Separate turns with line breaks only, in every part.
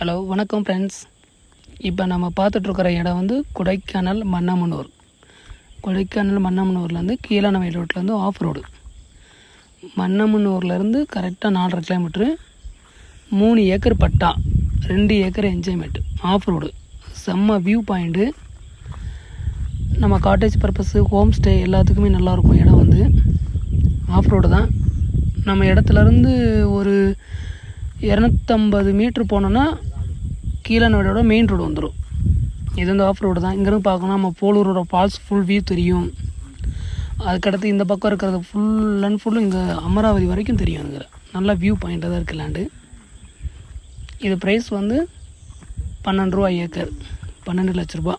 Hello வணக்கம் friends இப்போ நம்ம பார்த்துட்ருக்கிற இடம் வந்து கொடைக்கானல் மன்னமனூர். கொடைக்கானல் மன்னமனூர்லேருந்து கீழானவை ரோட்லேருந்து ஆஃப் ரோடு மன்னமனூர்லேருந்து கரெக்டாக நாலரை கிலோமீட்ரு மூணு ஏக்கர் பட்டா ரெண்டு ஏக்கர் என்ஜாய்மெண்ட் ஆஃப் ரோடு செம்ம வியூ பாயிண்ட்டு நம்ம காட்டேஜ் பர்பஸு ஹோம் ஸ்டே எல்லாத்துக்குமே நல்லாயிருக்கும் இடம் வந்து. ஆஃப் ரோடு தான். நம்ம இடத்துலேருந்து ஒரு இரநூத்தம்பது மீட்ரு போனோன்னா கீழனோட மெயின் ரோடு வந்துடும் இது வந்து ஆஃப் ரோடு தான். இங்கேருந்து பார்க்கணும் நம்ம போலூரோட ஃபால்ஸ் ஃபுல் வியூ தெரியும். அதுக்கடுத்து இந்த பக்கம் இருக்கிறது ஃபுல் அண்ட் ஃபுல்லும் இங்கே அமராவதி வரைக்கும் தெரியும் அதுங்கிற நல்லா வியூ பாயிண்ட்டாக தான் இருக்குது லேண்டு இது ப்ரைஸ் வந்து பன்னெண்டு ரூபா ஏக்கர். பன்னெண்டு லட்ச ரூபா.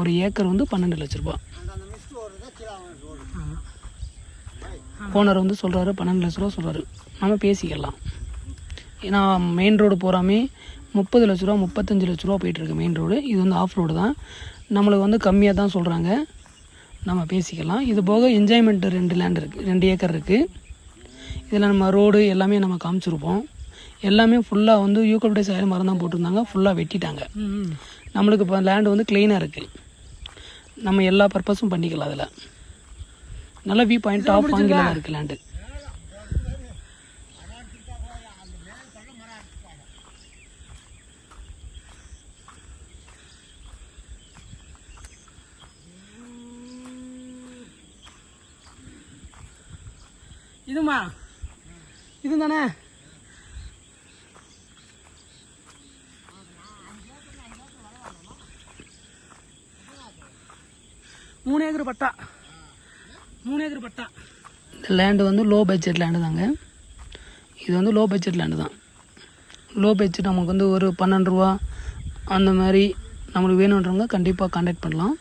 ஒரு ஏக்கர் வந்து பன்னெண்டு லட்ச ரூபா. ஓனர் வந்து சொல்கிறாரு பன்னெண்டு லட்ச ரூபா சொல்கிறாரு நம்ம பேசிக்கலாம். ஏன்னா மெயின் ரோடு போகிறாமே முப்பது லட்ச ரூபா முப்பத்தஞ்சு லட்ச ரூபா போயிட்டுருக்கு மெயின் ரோடு இது வந்து ஆஃப் ரோடு தான். நம்மளுக்கு வந்து கம்மியாக தான் சொல்கிறாங்க நம்ம பேசிக்கலாம். இது போக என்ஜாய்மெண்ட் ரெண்டு லேண்ட் இருக்குது ரெண்டு ஏக்கர் இருக்குது இதில் நம்ம ரோடு எல்லாமே நம்ம காமிச்சிருப்போம். எல்லாமே ஃபுல்லாக வந்து யூக்கல்பிடைஸ் ஆயில் மரம் தான் போட்டிருந்தாங்க. ஃபுல்லாக வெட்டிட்டாங்க. நம்மளுக்கு இப்போ லேண்டு வந்து க்ளீனாக இருக்குது நம்ம எல்லா பர்பஸும் பண்ணிக்கலாம் அதில். நல்ல வியூ பாயிண்ட் ஆஃப் ஆங்கில தான் இருக்குது லேண்டு இதுமா? இது தானே மூணு ஏக்கர் பட்டா. மூணு ஏக்கர் பட்டா. இந்த லேண்டு வந்து லோ பட்ஜெட் லேண்டு தாங்க. இது வந்து லோ பட்ஜெட் லேண்டு தான். லோ பட்ஜெட் நமக்கு வந்து ஒரு பன்னெண்டு ரூபா அந்த மாதிரி நம்மளுக்கு வேணுன்றவங்க கண்டிப்பாக கான்டாக்ட் பண்ணலாம்.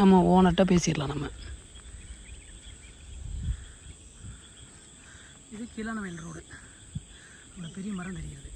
நம்ம ஓனர்கிட்ட பேசிடலாம் நம்ம. இது கீழான வயல் ரோடு. இவ்வளோ பெரிய மரம் தெரிகிறது